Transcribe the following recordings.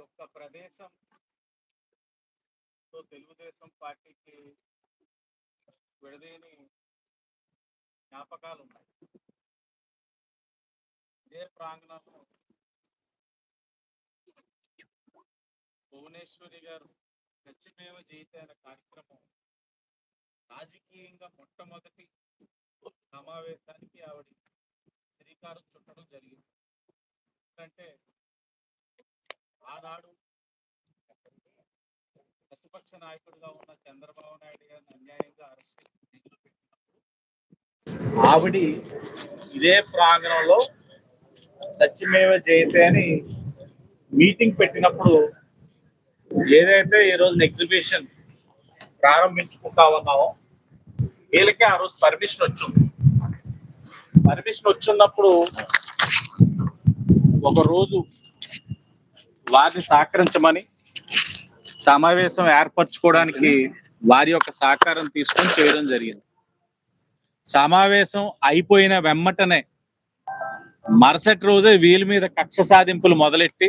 యొక్క ప్రదేశం తెలుగుదేశం పార్టీకి విడదీని జ్ఞాపకాలు ఉన్నాయి ఇదే ప్రాంగణంలో భువనేశ్వరి గారు సత్యమేవ జయితే అనే కార్యక్రమం రాజకీయంగా మొట్టమొదటి సమావేశానికి ఆవిడ శ్రీకారం చుట్టడం జరిగింది. ఎందుకంటే ఆనాడు ప్రతిపక్ష నాయకుడిగా ఉన్న చంద్రబాబు నాయుడు గారిని అన్యాయంగా అరెస్ట్ చేసి ఆవిడ ఇదే ప్రాంగణంలో సత్యమేవ జయతే అని మీటింగ్ పెట్టినప్పుడు ఏదైతే ఈ రోజున ఎగ్జిబిషన్ ప్రారంభించుకుంటా ఉన్నామో వీళ్ళకే ఆ రోజు పర్మిషన్ వచ్చింది. పర్మిషన్ వచ్చినప్పుడు ఒక రోజు వారిని సహకరించమని సమావేశం ఏర్పరచుకోవడానికి వారి యొక్క సహకారం తీసుకొని చేయడం జరిగింది. సమావేశం అయిపోయిన వెమ్మటనే మరుసటి రోజే వీళ్ళ మీద కక్ష సాధింపులు మొదలెట్టి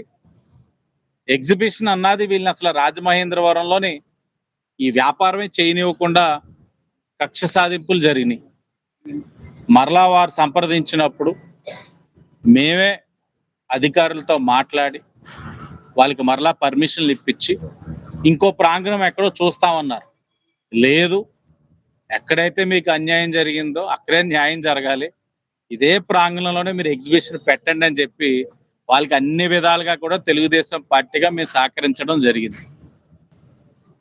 ఎగ్జిబిషన్ అన్నది వీళ్ళని అసలు రాజమహేంద్రవరంలోని ఈ వ్యాపారమే చేయనివ్వకుండా కక్ష సాధింపులు జరిగినాయి. మరలా వారు సంప్రదించినప్పుడు మేమే అధికారులతో మాట్లాడి వాళ్ళకి మరలా పర్మిషన్లు ఇప్పించి ఇంకో ప్రాంగణం ఎక్కడో చూస్తామన్నారు. లేదు ఎక్కడైతే మీకు అన్యాయం జరిగిందో అక్కడే న్యాయం జరగాలి. ఇదే ప్రాంగణంలోనే మీరు ఎగ్జిబిషన్ పెట్టండి అని చెప్పి వాళ్ళకి అన్ని విధాలుగా కూడా తెలుగుదేశం పార్టీగా మేము సహకరించడం జరిగింది.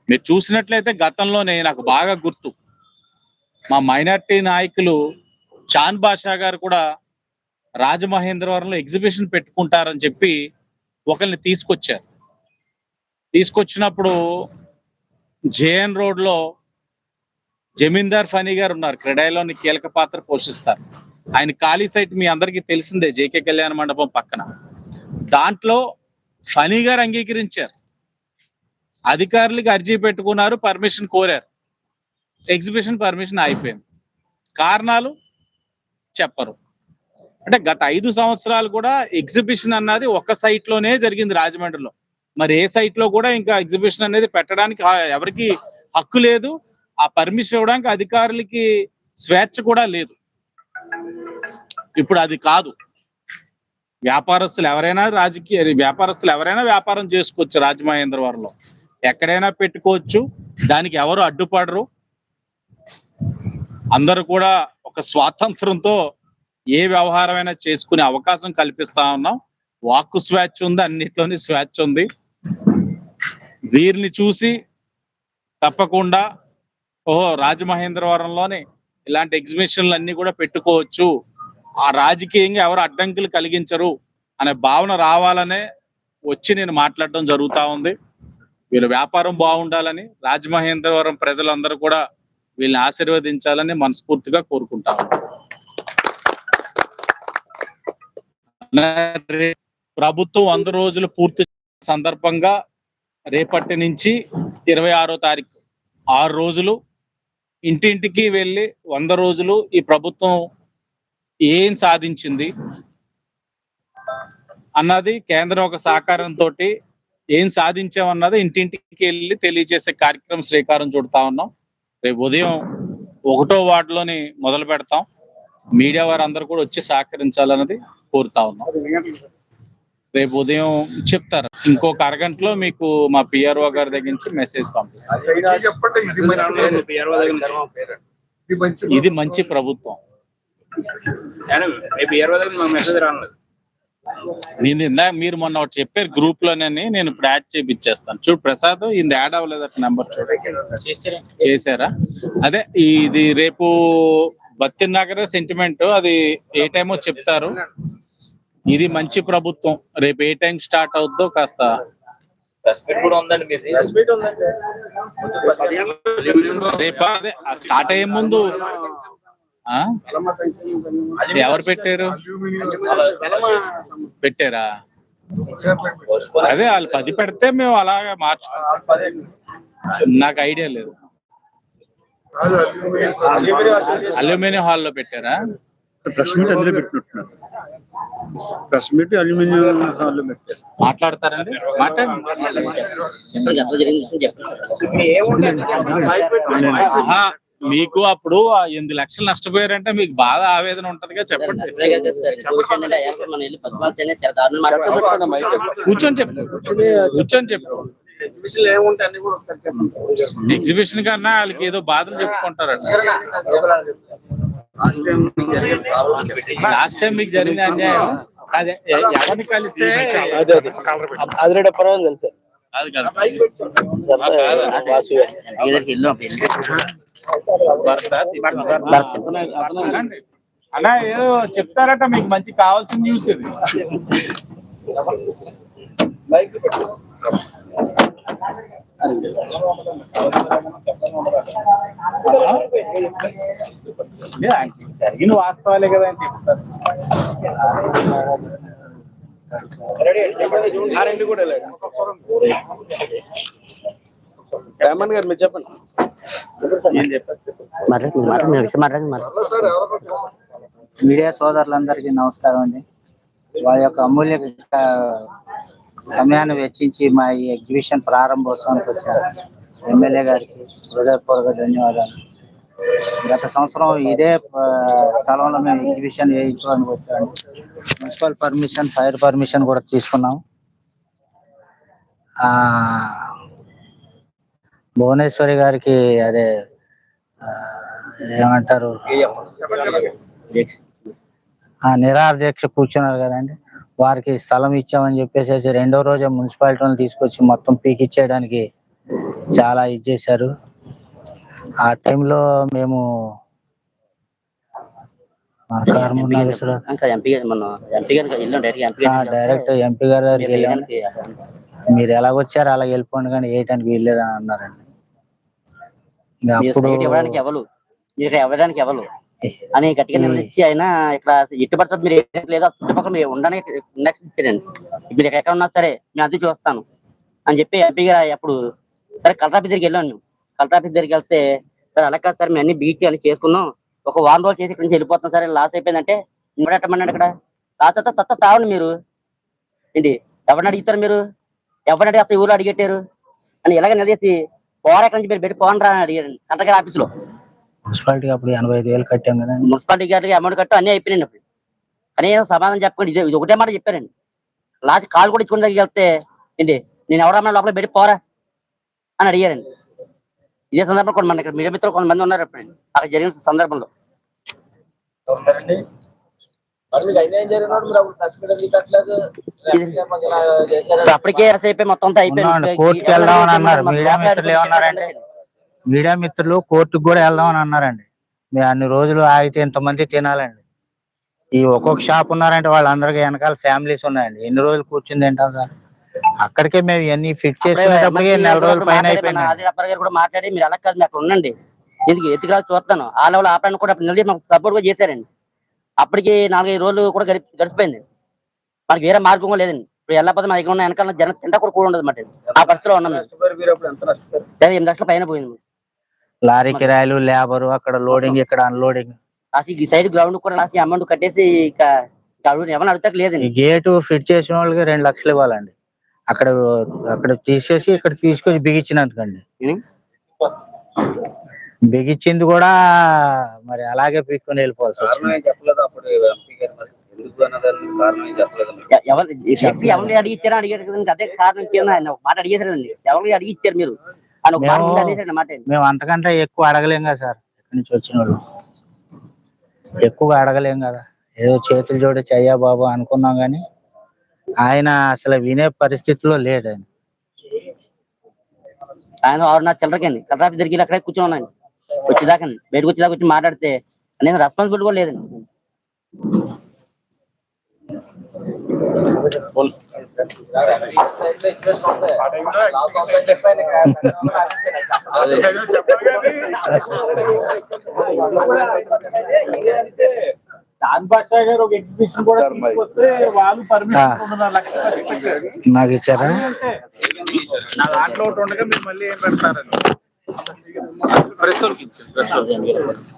మీరు చూసినట్లయితే గతంలోనే నాకు బాగా గుర్తు. మా మైనార్టీ నాయకులు చాన్ బాషా గారు కూడా రాజమహేంద్రవరంలో ఎగ్జిబిషన్ పెట్టుకుంటారని చెప్పి ఒకరిని తీసుకొచ్చారు. తీసుకొచ్చినప్పుడు జేఎన్ రోడ్లో జమీందార్ ఫనీ గారు ఉన్నారు. క్రెడైలోని కీలక పాత్ర పోషిస్తారు. ఆయన ఖాళీ సైట్ మీ అందరికీ తెలిసిందే జేకే కళ్యాణ మండపం పక్కన. దాంట్లో ఫనీ గారు అంగీకరించారు. అధికారులకి అర్జీ పెట్టుకున్నారు పర్మిషన్ కోరారు. ఎగ్జిబిషన్ పర్మిషన్ అయిపోయింది కారణాలు చెప్పరు. అంటే గత ఐదు సంవత్సరాలు కూడా ఎగ్జిబిషన్ అన్నది ఒక సైట్లోనే జరిగింది రాజమండ్రిలో. మరి ఏ సైట్లో కూడా ఇంకా ఎగ్జిబిషన్ అనేది పెట్టడానికి ఎవరికి హక్కు లేదు ఆ పర్మిషన్ ఇవ్వడానికి అధికారులకి స్వేచ్ఛ కూడా లేదు. ఇప్పుడు అది కాదు. వ్యాపారస్తులు ఎవరైనా రాజకీయ వ్యాపారస్తులు ఎవరైనా వ్యాపారం చేసుకోవచ్చు రాజమహేంద్రవరంలో ఎక్కడైనా పెట్టుకోవచ్చు దానికి ఎవరు అడ్డుపడరు. అందరూ కూడా ఒక స్వాతంత్రంతో ఏ వ్యవహారమైనా చేసుకునే అవకాశం కల్పిస్తా ఉన్నాం. వాక్కు స్వేచ్ఛ ఉంది అన్నిట్లోని స్వేచ్ఛ ఉంది. వీరిని చూసి తప్పకుండా ఓహో రాజమహేంద్రవరంలోనే ఇలాంటి ఎగ్జిబిషన్లు అన్ని కూడా పెట్టుకోవచ్చు. ఆ రాజకీయంగా ఎవరు అడ్డంకులు కలిగించరు అనే భావన రావాలనే వచ్చి నేను మాట్లాడడం జరుగుతా ఉంది. వీళ్ళ వ్యాపారం బాగుండాలని రాజమహేంద్రవరం ప్రజలందరూ కూడా వీళ్ళని ఆశీర్వదించాలని మనస్ఫూర్తిగా కోరుకుంటా ఉన్నాను. రే- ప్రభుత్వం వంద రోజులు పూర్తి సందర్భంగా రేపటి నుంచి ఇరవై ఆరో తారీఖు ఆరు రోజులు ఇంటింటికి వెళ్ళి వంద రోజులు ఈ ప్రభుత్వం ఏం సాధించింది అన్నది కేంద్రం ఒక సహకారంతో ఏం సాధించామన్నది ఇంటింటికి వెళ్ళి తెలియజేసే కార్యక్రమం శ్రీకారం చుడతా ఉన్నాం. రేపు ఉదయం ఒకటో వార్డులోని మొదలు పెడతాం. మీడియా వారందరూ కూడా వచ్చి సహకరించాలన్నది కోరుతా ఉన్నాం. రేపు ఉదయం చెప్తారు. ఇంకొక అరగంటలో మీకు మా పిఆర్ఓ గారి దగ్గర నుంచి మెసేజ్ పంపిస్తాం. చెప్పండి ఇది మంచి ప్రభుత్వం. నేను ఇందాక మీరు మొన్న ఒకటి చెప్పారు గ్రూప్లోనే నేను ఇప్పుడు యాడ్ చేపిచ్చేస్తాను. చూడు ప్రసాద్ ఇది యాడ్ అవ్వలేదు అట్లా నెంబర్ చూడు. చేశారా? అదే ఇది రేపు బత్తి నగర సెంటిమెంట్ అది ఏ టైమో చెప్తారు? ఇది మంచి ప్రభుత్వం. రేపు ఏ టైం స్టార్ట్ అవుద్దో కాస్త రేపు స్టార్ట్ అయ్యే ముందు. ఆ? ఎవరు పెట్టారు? పెట్టారా? అదే వాళ్ళు పది పెడితే మేము అలాగే మార్చుకుంటాం. నాకు ఐడియా లేదు. అల్యూమినియం హాల్లో పెట్టారా? ప్రెస్ మీట్ అందులో పెట్టినట్టున్నారు. ప్రెస్ మీట్ అల్యూమినియం హాల్లో పెట్టారు. మాట్లాడతారండి? మాట్లాడండి. మీకు అప్పుడు ఎనిమిది లక్షలు నష్టపోయారంటే మీకు బాగా ఆవేదన ఉంటదిగా చెప్పండి. కూర్చొని చెప్పు. కూర్చొని చెప్పు. ఏముంటాయి అన్ని కూడా ఒకసారి చెప్పండి. ఎగ్జిబిషన్ కన్నా వాళ్ళకి ఏదో బాధలు చెప్పుకుంటారండి లాస్ట్ టైం మీకు జరిగిన అన్యాయం? అదే ఎవరిని కలిస్తే అదిరేట పర్వాలేదు తెలుసు. అది. కదా. అన్నా ఏదో చెప్తారట మీకు మంచి కావాల్సిన న్యూస్ ఇది. జరిగిన వాస్తవాలే కదా అని చెప్తారు. రెండు కూడా రామన్ గారు మీరు చెప్పండి. ఏం చెప్పారు? మాట్లాడండి, మాట్లాడండి, మీ విషయం మాట్లాడండి, మాట్లాడండి. సార్ ఎవరు మీడియా సోదరులందరికీ నమస్కారం అండి. వారి యొక్క అమూల్య సమయాన్ని వెచ్చించి మా ఈ ఎగ్జిబిషన్ ప్రారంభోత్సవానికి వచ్చిన ఎమ్మెల్యే గారికి హృదయపూర్వక ధన్యవాదాలు. గత సంవత్సరం ఇదే స్థలంలో మేము ఎగ్జిబిషన్ వేయించడానికి వచ్చాము మున్సిపల్ పర్మిషన్ ఫైర్ పర్మిషన్ కూడా తీసుకున్నాం. ఆ భువనేశ్వరి గారికి అదే ఏమంటారు? దీక్ష కూర్చున్నారు కదండి. వారికి స్థలం ఇచ్చామని చెప్పేసి రెండో రోజే మున్సిపాలిటీ తీసుకొచ్చి మొత్తం పీకిచ్చేయడానికి చాలా ఇది చేశారు. ఆ టైంలో మేము డైరెక్ట్ ఎంపీ గారి దగ్గరికి మీరు ఎలాగొచ్చారు అలా వెళ్ళిపోండి కానీ వేయటానికి వీల్లేదని అన్నారండి. అప్పుడు ఇవ్వడానికి ఎవరు? ఇవ్వడానికి ఎవరు? అని గట్టిగా నిర్ణయించి ఆయన ఇక్కడ ఎట్టి పడుతుంది మీరు లేదా చుట్టుపక్కల మీరు ఉండడానికి ఇండక్షన్ ఇచ్చారండి. మీరు ఎక్కడ ఉన్నా సరే నేను అది చూస్తాను అని చెప్పి ఎంపీ గారు అప్పుడు సరే కలెక్టర్ ఆఫీస్ దగ్గరికి వెళ్ళాను కలెక్టర్ ఆఫీస్ దగ్గరికి వెళ్తే సరే అలా కాదు సార్ మేము అన్ని బీచ్ అని చేసుకున్నాం. ఒక వారం రోజులు చేసి ఇక్కడ నుంచి వెళ్ళిపోతాం సరే లాస్ అయిపోయిందంటే ఇమ్మడట్టమన్నాడు ఇక్కడ? లాస్ అయితే సత్తా సావండి మీరు. ఏంటి ఎవరిని అడుగుతారు మీరు? ఎవరిని అడిగి అసలు ఊరు అడిగెట్టారు? అని ఇలాగ నిలదీసి పోరా నుంచి మీరు పెట్టి పోండి రా అని అడిగారు కలెక్టర్ గారి ఆఫీస్ లో మున్సిపాలిటీకి అప్పుడు ఎనభై ఐదు వేలు కట్టాం కదండి మున్సిపాలిటీ గారికి అమౌంట్ కట్టు అన్ని అయిపోయినాయి అప్పుడు. కనీసం సమాధానం చెప్పండి ఇది ఇది ఒకటే మాట చెప్పారండి. లాస్ట్ కాల్ కూడా ఇచ్చుకుని దగ్గరికి వెళ్తే ఏంటి నేను ఎవరన్నా లోపల పెట్టి పోరా? అని అడిగారండి. ఇదే సందర్భంలో కొంత మన ఇక్కడ మీడియా మిత్రులు కొంతమంది ఉన్నారు అప్పుడు. అక్కడ జరిగిన సందర్భంలో. అప్పటికే అయిపోయి మొత్తం అంతా. అయిపోయింది. కోర్టుకి వెళ్దామని అన్నారు. మీడియా మిత్రులు కోర్టుకు కూడా వెళ్దామని అన్నారండి. మేము అన్ని రోజులు ఆగితే ఇంతమంది తినాలండి. ఈ ఒక్కొక్క షాప్ ఉన్నారంటే వాళ్ళందరికీ వెనకాల ఫ్యామిలీస్ ఉన్నాయండి. ఎన్ని రోజులు కూర్చుంది ఏంటాం సార్ అక్కడికే మేము ఇవన్నీ ఫిట్ చేసుకునేటప్పటికి నెల రోజుల పైన అయిపోయింది కూడా మాట్లాడి మీరు కాదు నాకు ఉండండి. ఎందుకు ఎత్తుగా చూస్తాను. ఆ లెవెల్ ఆపడానికి కూడా అప్పుడు నిలదీ మాకు సపోర్ట్ కూడా చేశారండి. అప్పటికి నాలుగైదు రోజులు కూడా గడి గడిచిపోయింది. మనకి వేరే మార్గం కూడా లేదండి. ఇప్పుడు వెళ్ళకపోతే మా దగ్గర ఉన్న వెనకాల జనం తింటా కూడా కూడా ఉండదు మాట ఆ పరిస్థితిలో ఉన్నాం మీరు ఎనిమిది లక్షల పైన పోయింది లారీ కిరాయిలు లేబరు అక్కడ లోడింగ్ ఇక్కడ అన్లోడింగ్ ఈ సైడ్ గ్రౌండ్ కూడా లాస్ట్ అమౌంట్ కట్టేసి ఇక లేదండి. గేటు ఫిట్ చేసిన వాళ్ళకి రెండు లక్షలు ఇవ్వాలండి. అక్కడ అక్కడ తీసేసి ఇక్కడ తీసుకొచ్చి బిగించినందుకండి? బిగించింది కూడా మరి అలాగే పీక్కొని. ఎ- ఎవరు చెప్పి ఎవరిని అడిగి ఇచ్చారా అడిగారు కదండి. అదే కారణం కింద ఆయన మాట అడిగేసారండి ఎవరిని అడిగి ఇచ్చారు మీరు? మేము- అంతకంటే ఎక్కువ అడగలేం కదా సార్ ఇక్కడి నుంచి వచ్చిన వాళ్ళు. ఎక్కువగా అడగలేం కదా. ఏదో చేతులు జోడించి అయ్యా బాబు అనుకున్నాం కానీ ఆయన అసలు వినే పరిస్థితిలో లేడు ఆయన. ఆయన ఆరున్నర చిల్లరకండి కలరాఫీ దగ్గర అక్కడే కూర్చొని ఉన్నాను. వచ్చేదాకండి బయటకు వచ్చేదాకా వచ్చి మాట్లాడితే నేను రెస్పాన్సిబిలిటీ కూడా లేదండి. చాంద్ బాషా గారు ఒక ఎగ్జిబిషన్ కూడా తీసుకొస్తే వాళ్ళు పర్మిషన్ రెండున్నర లక్షలు నాకు ఇచ్చారా? నా దాంట్లో ఒకటి ఉండగా మీరు మళ్ళీ ఏం పెడతారని. ప్రెస్ వాళ్ళకి ఇచ్చారు, ప్రెస్.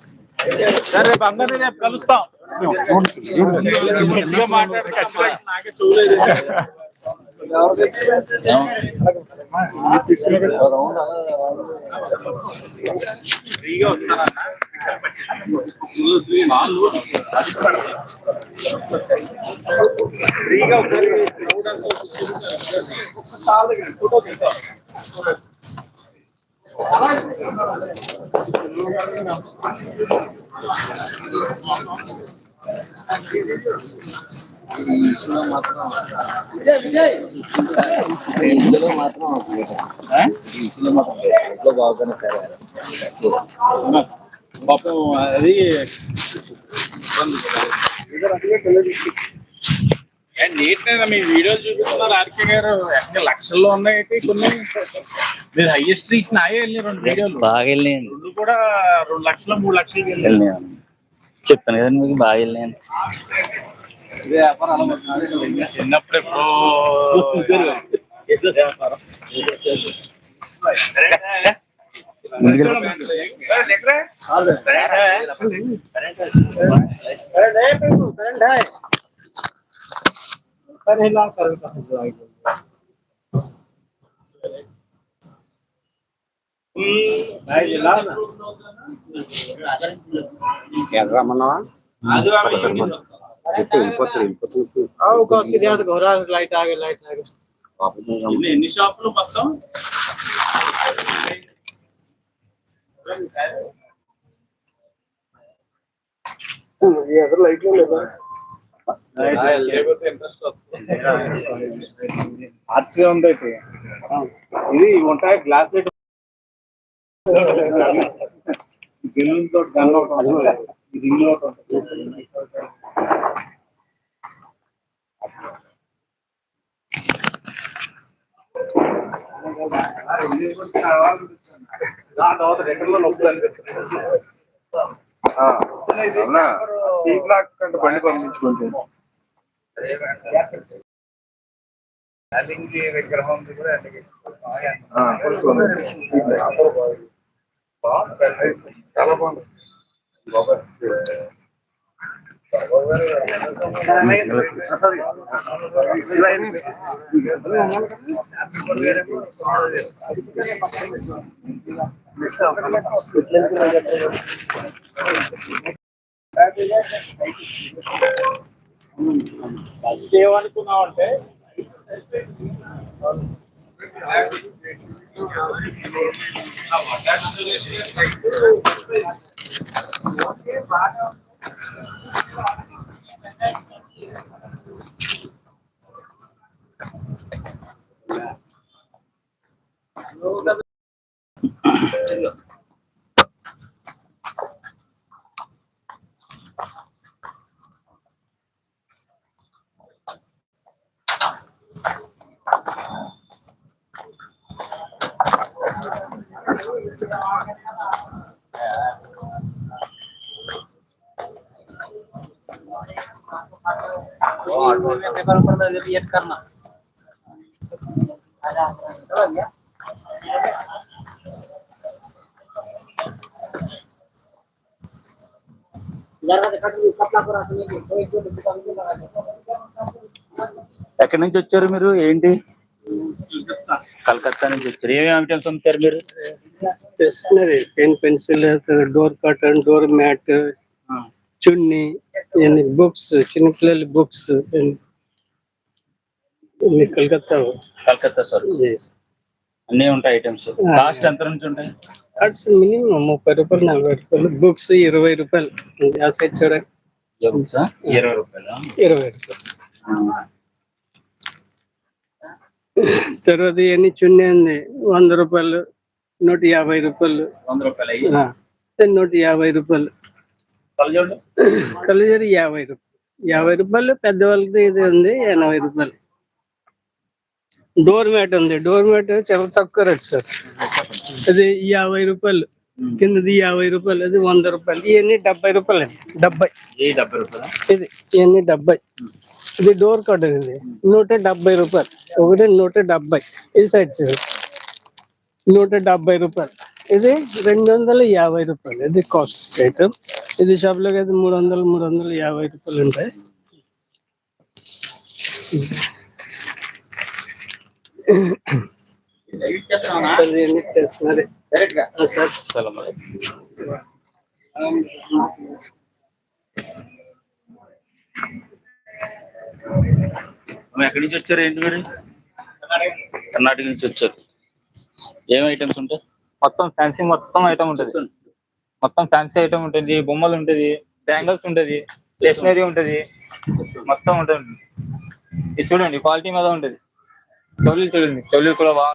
సరే రేపు అందరినీ రేపు కలుస్తాం. గట్టిగా మాట్లాడి ఖచ్చితంగా. నాకే చూడలేదు ఫ్రీగా వస్తానన్నా ఫ్రీగా ఒకసారి ఫోటో తీద్దాం పాపం అది ఏంటంటే మీ వీడియోలు చూపిస్తున్నారు ఆర్కే గారు ఎక్కడ లక్షల్లో ఉన్నాయి కొన్ని మీరు హైయెస్ట్ రీచ్ నాయే వెళ్ళినాయి రెండు వీడియోలు బాగా వెళ్ళాయండి రెండు కూడా రెండు లక్షలు మూడు లక్షలు వెళ్ళాను చెప్పాను కదండి మీకు బాగా వెళ్ళాను వ్యాపారం అలా మొదలుపెట్టాలి. చిన్నప్పుడు ఎప్పుడో ఏదో వ్యాపారం లైట్ ఆగే లైట్ ఆగే ఎన్ని ఎన్ని షాపులు మొత్తం లైట్ లేదా ఆర్ట్స్గా ఉంది అయితే. ఇది ఉంటాయి గ్లాస్ లైట్. బెలూన్ తోటి గన్ ఒకటి ఒకటి సీట్ లాక్ కంటే బండి పంపించుకుంటే అలింగి విగ్రహం కూడా అందుకే. చాలా బాగుంది ఫస్ట్ ఏమనుకున్నావు అంటే ఎక్కడి నుంచి వచ్చారు మీరు? ఏంటి? కలకత్తా నుంచి వచ్చారు. ఏమేమి ఐటమ్స్ అమ్ముతారు మీరు? Stationery pen pencil door curtain door mat చున్నీ బుక్స్ చిన్నపిల్లల బుక్స్ కలకత్తా. కలకత్తా సార్. అన్నీ ఉంటాయి ఐటమ్స్. కాస్ట్ ఎంత నుంచి ఉంటాయి? కార్డ్స్ మినిమం ముప్పై రూపాయలు నలభై రూపాయలు. బుక్స్ ఇరవై రూపాయలు. ఆ సైడ్ చూడండి. బుక్స్ ఇరవై రూపాయలు? ఇరవై రూపాయలు. తర్వాత ఇవన్నీ చున్నీ ఉంది. వంద రూపాయలు. నూట యాభై రూపాయలు వంద నూట యాభై రూపాయలు. కలజోడు యాభై రూపాయలు. యాభై రూపాయలు పెద్దవాళ్ళకి ఇది ఉంది ఎనభై రూపాయలు. డోర్ మ్యాట్ ఉంది. డోర్ మ్యాట్ చాలా తక్కువ రేట్ సార్. అది యాభై రూపాయలు. కిందది యాభై రూపాయలు అది వంద రూపాయలు. ఇవన్నీ డెబ్బై రూపాయలు. అండి డెబ్బై ఇది ఇవన్నీ డెబ్బై. ఇది డోర్ కట్ ఇది. నూట డెబ్బై రూపాయలు. ఒకటి నూట డెబ్బై. ఇది సైడ్ చూడు నూట డెబ్బై రూపాయలు. ఇది రెండు వందల యాభై రూపాయలు. ఇది కాస్ట్ ఐటమ్ ఇది షాప్లో అయితే మూడు వందలు మూడు వందలు యాభై రూపాయలు ఉంటాయి. ఎక్కడి నుంచి వచ్చారు ఏంటి మరి? కర్ణాటక నుంచి వచ్చారు. ఏం ఐటమ్స్ ఉంటాయి? మొత్తం ఫ్యాన్సీ మొత్తం ఐటమ్ ఉంటది. మొత్తం. ఫ్యాన్సీ ఐటమ్ ఉంటుంది. బొమ్మలు ఉంటది. బ్యాంగిల్స్ ఉంటది. స్టేషనరీ ఉంటది. మొత్తం ఉంటుంది. ఇది చూడండి క్వాలిటీ మీద ఉంటది. చెవులు చూడండి. చెవులు కూడా బాగా